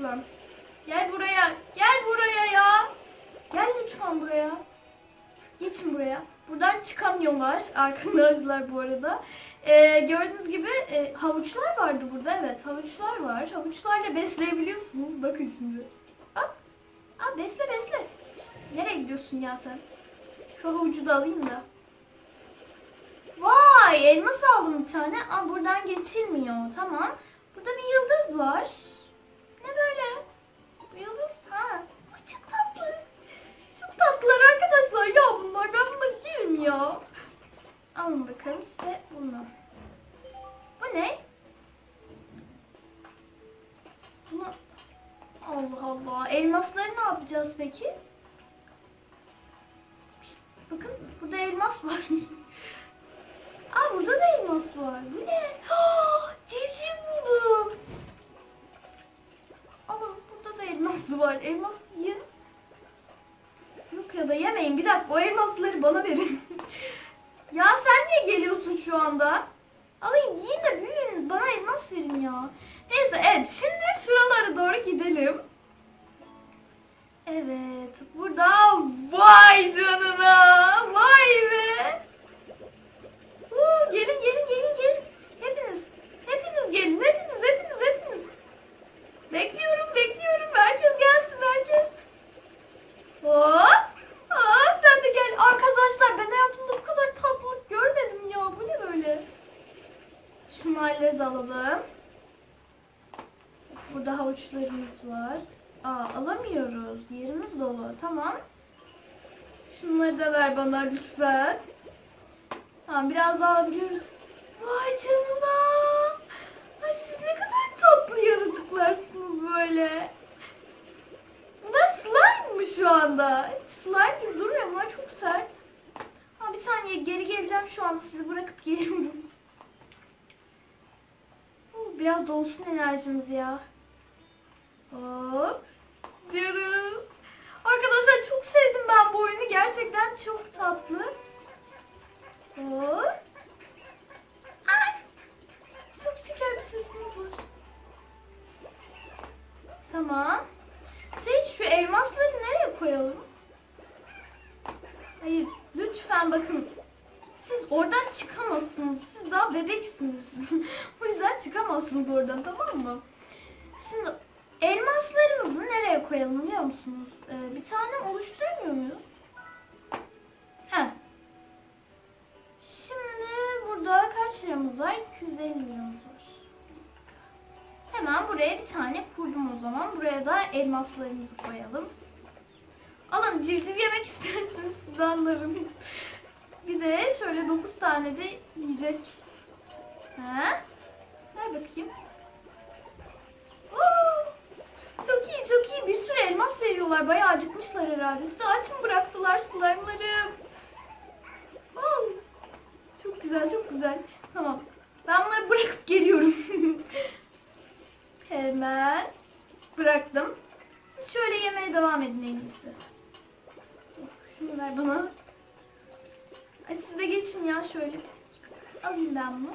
Lan. Gel buraya. Gel buraya ya. Gel lütfen buraya. Geçin buraya. Buradan çıkamıyorlar arkadaşlar bu arada. Ee, gördüğünüz gibi e, havuçlar vardı burada. Evet havuçlar var. Havuçlarla besleyebiliyorsunuz. Bakın şimdi. Hop. Aa, besle besle. Şişt, nereye gidiyorsun ya sen? Şu havucu da alayım da. Vay elmas aldım bir tane. Aa, buradan geçilmiyor. Tamam. Burada bir yıldız var. Ne böyle? Yıldız ha. Ay, çok tatlı. Çok tatlılar arkadaşlar ya bunlar. Ben bunları yerim ya. Alın bakalım size bunu. Bu ne? Bunu... Allah Allah. Elmasları ne yapacağız peki? Bakın burada elmas var. Aa burada da elmas var. Bu ne? Ah, civciv buldum. Alın burada da elması var. Elmas yiyin. Yok ya da yemeyin. Bir dakika o elmasları bana verin. ya sen niye geliyorsun şu anda? Alın yiyin de büyüyün. Bana elmas verin ya. Neyse evet şimdi şuralara doğru gidelim. Evet burada vay canına vay be. Uuu, gelin gelin gelin gelin. Hepiniz. Hepiniz gelin. Hepiniz hepiniz hepiniz. Bekliyorum. Herkes gelsin herkes. Hop. Aa, sen de gel. Arkadaşlar ben hayatımda bu kadar tatlılık görmedim ya. Bu ne böyle? Şunlarla da alalım. Burada havuçlarımız var. Aa alamıyoruz. Yerimiz dolu. Tamam. Şunları da ver bana lütfen. Tamam biraz daha alabiliyoruz. Vay canına. Ay siz ne kadar tatlı yaratıklarsınız böyle. Bunlar slime mı şu anda? Hiç slime gibi durmuyor bunlar çok sert. Ha bir saniye geri geleceğim şu anda sizi bırakıp geliyorum. Biraz dolsun enerjimiz ya. Hop. Diyoruz. Arkadaşlar çok sevdim ben bu oyunu. Gerçekten çok tatlı. Hop. Ay. Çok şeker bir sesiniz var. Tamam. Şey şu elmasları nereye koyalım? Hayır lütfen bakın. Siz oradan çıkamazsınız. Siz daha bebeksiniz. o yüzden çıkamazsınız oradan tamam mı? Şimdi elmaslarımızı nereye koyalım biliyor musunuz? Ee, bir tane oluşturamıyor muyuz? Heh. Şimdi burada kaç liramız var? 250 liramız var. Hemen buraya bir tane kurdum o zaman. Buraya da elmaslarımızı koyalım. Alın civciv yemek isterseniz size anlarım. Bir de şöyle 9 tane de yiyecek. Ha? Ver bakayım. Oo, çok Bir sürü elmas veriyorlar. Bayağı acıkmışlar herhalde. Sizi aç mı bıraktılar slime'larım? Oo, çok güzel çok güzel. Tamam. Ben bunları bırakıp geliyorum. Hemen bıraktım. Siz şöyle yemeye devam edin en iyisi. Şunu ver bana. Ay siz de geçin ya şöyle. Alayım ben bunu.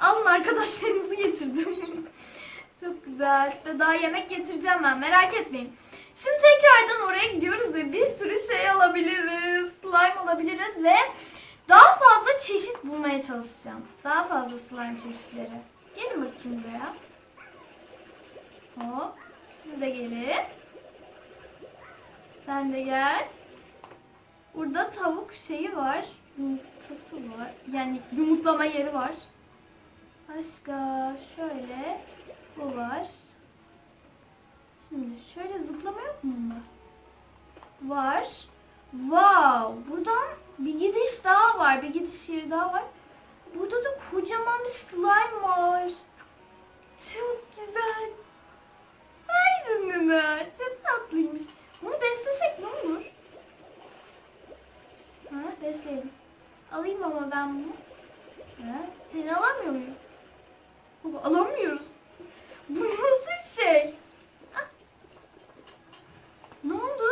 Alın arkadaşlarınızı getirdim. Çok güzel. Size daha yemek getireceğim ben merak etmeyin. Şimdi tekrardan oraya gidiyoruz ve bir sürü şey alabiliriz. Slime alabiliriz ve daha fazla çeşit bulmaya çalışacağım. Daha fazla slime çeşitleri. Gelin bakayım buraya. Hop. Siz de gelin. Sen de gel. Burada tavuk şeyi var. Yumurtası var. Yani yumurtlama yeri var. Başka şöyle bu var. Şimdi şöyle zıplama yok mu bunda? Var. Wow! Buradan bir gidiş daha var. Bir gidiş yeri daha var. Burada da kocaman bir slime var. Çok güzel. Ay canına. Çok tatlıymış. Bunu beslesek ne olur? Ha, besleyelim. Alayım ama ben bunu. Ha, seni alamıyor muyum? Baba, alamıyoruz. Bu nasıl şey? Ha? Ne oldu?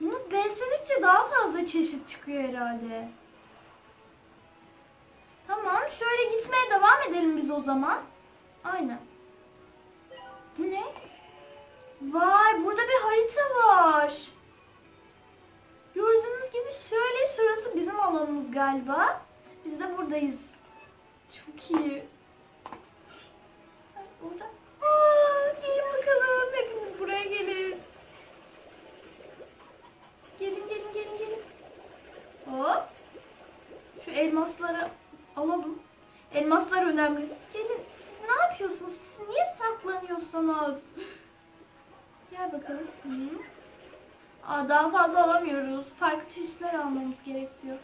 Bunu besledikçe daha fazla çeşit çıkıyor herhalde. Tamam, şöyle gitmeye devam edelim biz o zaman. Aynen. Bu ne? Vay, burada bir harita var. Gördüğünüz gibi şöyle alanımız galiba. Biz de buradayız. Çok iyi. Ay, Orada. Gelin bakalım. Hepiniz buraya gelin. Gelin gelin gelin gelin. Hop. Şu elmasları alalım. Elmaslar önemli. Gelin. Siz ne yapıyorsunuz? Siz niye saklanıyorsunuz? Gel bakalım. Aa, daha fazla alamıyoruz. Farklı çeşitler almamız gerekiyor.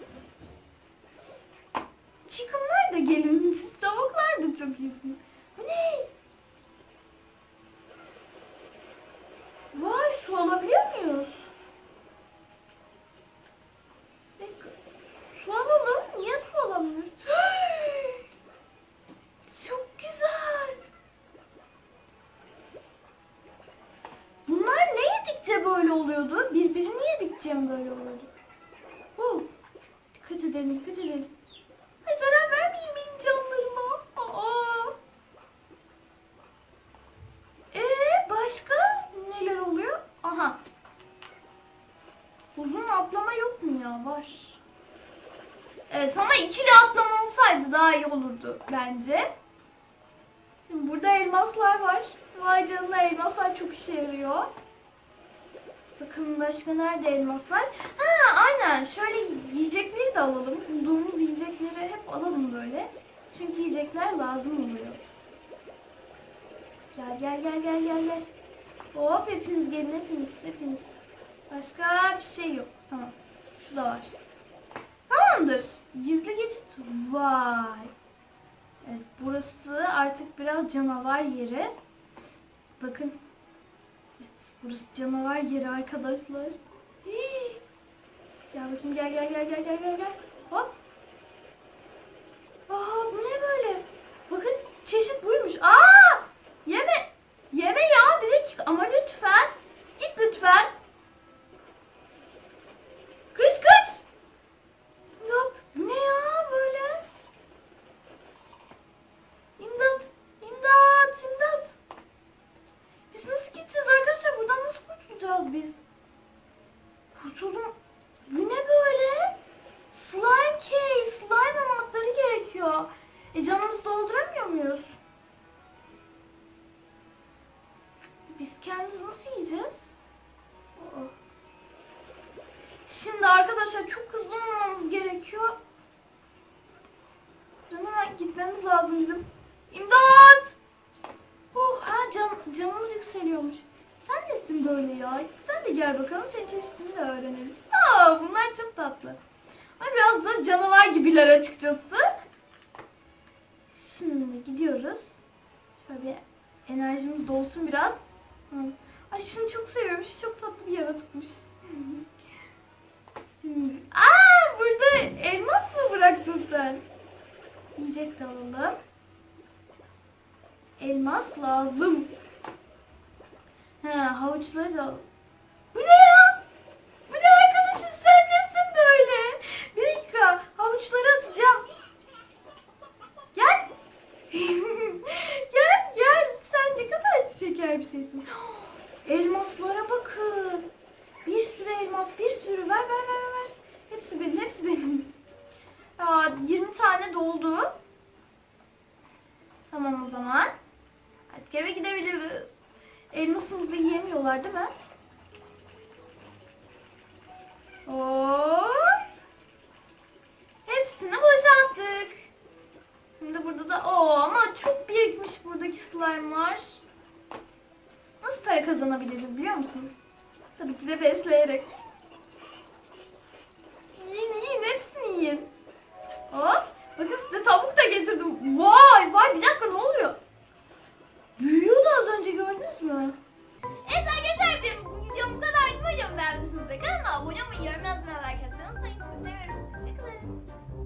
Chicken'lar da gelin. Siz tavuklar da çok iyisiniz. Bu ne? Su alabiliyor muyuz? Su alalım. Niye su alamıyoruz? Çok güzel. Bunlar ne yedikçe böyle oluyordu? Birbirini yedikçe mi böyle oluyordu? Hu. Dikkat edelim, dikkat edelim. Evet ama ikili atlama olsaydı daha iyi olurdu bence. Şimdi burada elmaslar var. Vay canına elmaslar çok işe yarıyor. Bakın başka nerede elmaslar? Ha aynen şöyle yiyecekleri de alalım. Bulduğumuz yiyecekleri hep alalım böyle. Çünkü yiyecekler lazım oluyor. Gel gel gel gel gel gel. Hop hepiniz gelin hepiniz hepiniz. Başka bir şey yok. Tamam. Şu da var. Tamamdır. Gizli geçit. Vay. Evet burası artık biraz canavar yeri. Bakın. Evet burası canavar yeri arkadaşlar. Hii. Gel bakayım gel gel gel gel gel gel. Hop. Kendimiz nasıl yiyeceğiz? Şimdi arkadaşlar çok hızlı olmamız gerekiyor. Hemen gitmemiz lazım bizim. İmdat! Oh, ha can, canımız yükseliyormuş. Sen nesin böyle ya? Sen de gel bakalım senin çeşitini de öğrenelim. Aa, bunlar çok tatlı. Ama biraz da canavar gibiler açıkçası. Şimdi gidiyoruz. Bir enerjimiz dolsun biraz. Ay şunu çok seviyorum. Şu çok tatlı bir yaratıkmış. Şimdi... Aa burada elmas mı bıraktın sen? Yiyecek alalım. Elmas lazım. He havuçları da. Bu ne ya? Bu ne arkadaşım sen nesin böyle? Bir dakika havuçları atacağım. Gel. gel gel. Sen ne kadar şeysin. Elmaslara bakın. Bir sürü elmas, bir sürü. Ver ver ver, ver. Hepsi benim, hepsi benim. Aa, 20 tane doldu. Tamam o zaman. Artık eve gidebiliriz. Elmasımızı yiyemiyorlar değil mi? Hop. Hepsini boşalttık. Şimdi burada da o ama çok birikmiş buradaki slime'lar. Nasıl para kazanabiliriz biliyor musunuz? Tabii ki de besleyerek.